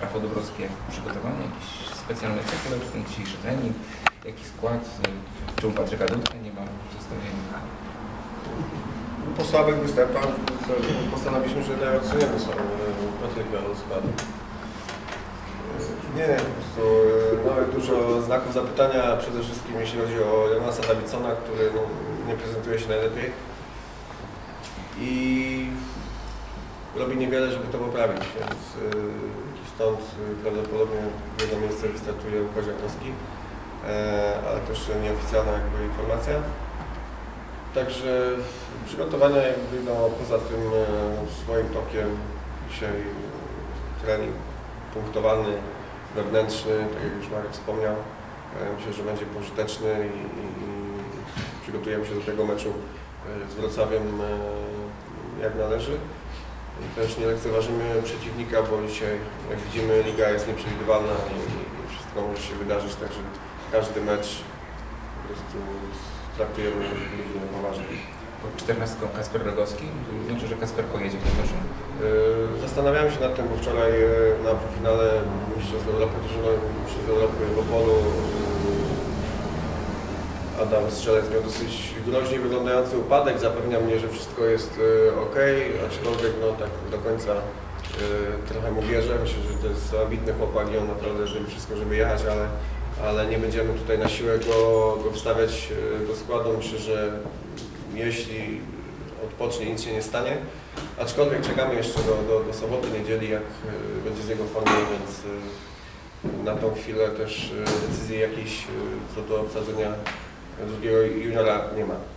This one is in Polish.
Rafał Dobrowski, jak przygotowany, jakiś specjalny cykl, ten dzisiejszy trening, jaki skład, y, czemu Patryka Dudka nie ma w zestawieniu? Po słabych występach postanowiliśmy, że nie odsuniemy sobie Patryka do składu. Nie, nie, po prostu e, mamy dużo znaków zapytania, przede wszystkim jeśli chodzi o Jonasa Davidsona, który no, nie prezentuje się najlepiej i robi niewiele, żeby to poprawić, więc e, stąd prawdopodobnie jego miejsce wystartuje Łukasz Jankowski, e, ale to jeszcze nieoficjalna jakby informacja. Także przygotowania jakby no, poza tym e, swoim tokiem dzisiaj trening punktowany, wewnętrzny, tak jak już Marek wspomniał. E, Myślę, że będzie pożyteczny i, i, przygotujemy się do tego meczu z Wrocławiem jak należy. Też nie lekceważymy przeciwnika, bo dzisiaj jak widzimy liga jest nieprzewidywalna i, wszystko może się wydarzyć, także każdy mecz po prostu traktujemy równie poważnie. Pod 14 Kasper Rogowski, znaczy, że Kasper pojedzie w tym meczu. Zastanawiałem się nad tym, bo wczoraj yy, na finale Mistrzostw Europy, Mistrzostw Europy w Opolu Adam Strzelec miał dosyć groźnie wyglądający upadek. Zapewnia mnie, że wszystko jest ok, aczkolwiek no, tak do końca yy, trochę mu wierzę. Myślę, że to jest ambitny chłopak i on naprawdę zrobi wszystko, żeby jechać, ale, ale nie będziemy tutaj na siłę go, go wstawiać yy, do składu. Myślę, że jeśli odpocznie, nic się nie stanie. Aczkolwiek czekamy jeszcze do, do, do soboty, niedzieli, jak y, będzie z jego formą, więc y, na tą chwilę też y, decyzji jakiejś y, co do obsadzenia drugiego juniora nie ma.